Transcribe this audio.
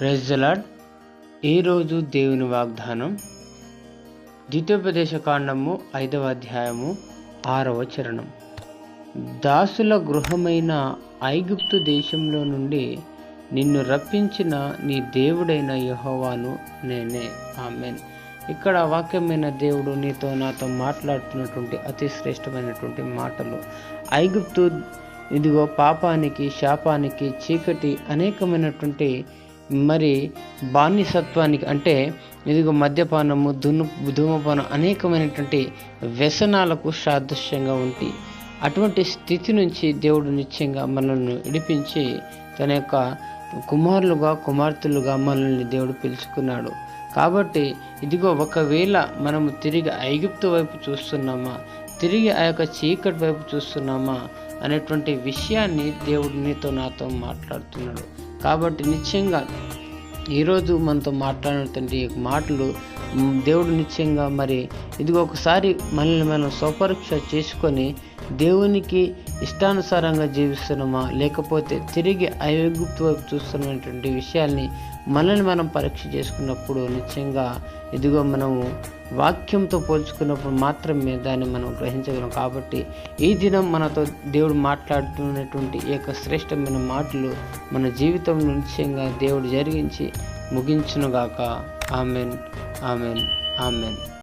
ప్రెజలాడ్ ఈరోజు దేవుని వాగ్దానం ద్వితోపదేశ కాండము ఐదవ అధ్యాయము ఆరవ చరణం. దాసుల గృహమైన ఐగుప్తు దేశంలో నుండి నిన్ను రప్పించిన నీ దేవుడైన యహోవాను నేనే. ఆమెన్. ఇక్కడ వాక్యమైన దేవుడు నీతో నాతో మాట్లాడుతున్నటువంటి అతి శ్రేష్టమైనటువంటి మాటలు. ఐగుప్తు ఇదిగో పాపానికి శాపానికి చీకటి అనేకమైనటువంటి మరి బానిసత్వానికి అంటే ఇదిగో మద్యపానము దున్ను ధూమపానం అనేకమైనటువంటి వ్యసనాలకు సాదృశ్యంగా ఉంటాయి అటువంటి స్థితి నుంచి దేవుడు నిత్యంగా మనల్ని విడిపించి తన యొక్క కుమారులుగా కుమార్తెలుగా మనల్ని దేవుడు పిలుచుకున్నాడు. కాబట్టి ఇదిగో ఒకవేళ మనము తిరిగి ఐగుప్తు వైపు చూస్తున్నామా తిరిగి ఆ యొక్క చీకటి వైపు చూస్తున్నామా అనేటువంటి విషయాన్ని దేవుడు నీతో నాతో మాట్లాడుతున్నాడు. కాబట్టి నిశ్చయంగా ఈరోజు మనతో మాట్లాడినటువంటి మాటలు దేవుడు నిశ్చయంగా మరి ఇదిగో ఒకసారి మనల్ని మనం స్వపరీక్ష చేసుకొని దేవునికి ఇష్టానుసారంగా జీవిస్తున్నామా లేకపోతే తిరిగి ఐగుప్తు వైపు చూస్తున్నటువంటి విషయాల్ని మనల్ని మనం పరీక్ష చేసుకున్నప్పుడు నిశ్చయంగా ఇదిగో మనము వాక్యంతో పోల్చుకున్నప్పుడు మాత్రమే దాన్ని మనం గ్రహించగలం. కాబట్టి ఈ దినం మనతో దేవుడు మాట్లాడుతున్నటువంటి ఈ యొక్క శ్రేష్టమైన మాటలు మన జీవితంలో నిశ్చయంగా దేవుడు జరిగించి ముగించునుగాక. ఆమెన్. ఆమెన్. ఆమెన్.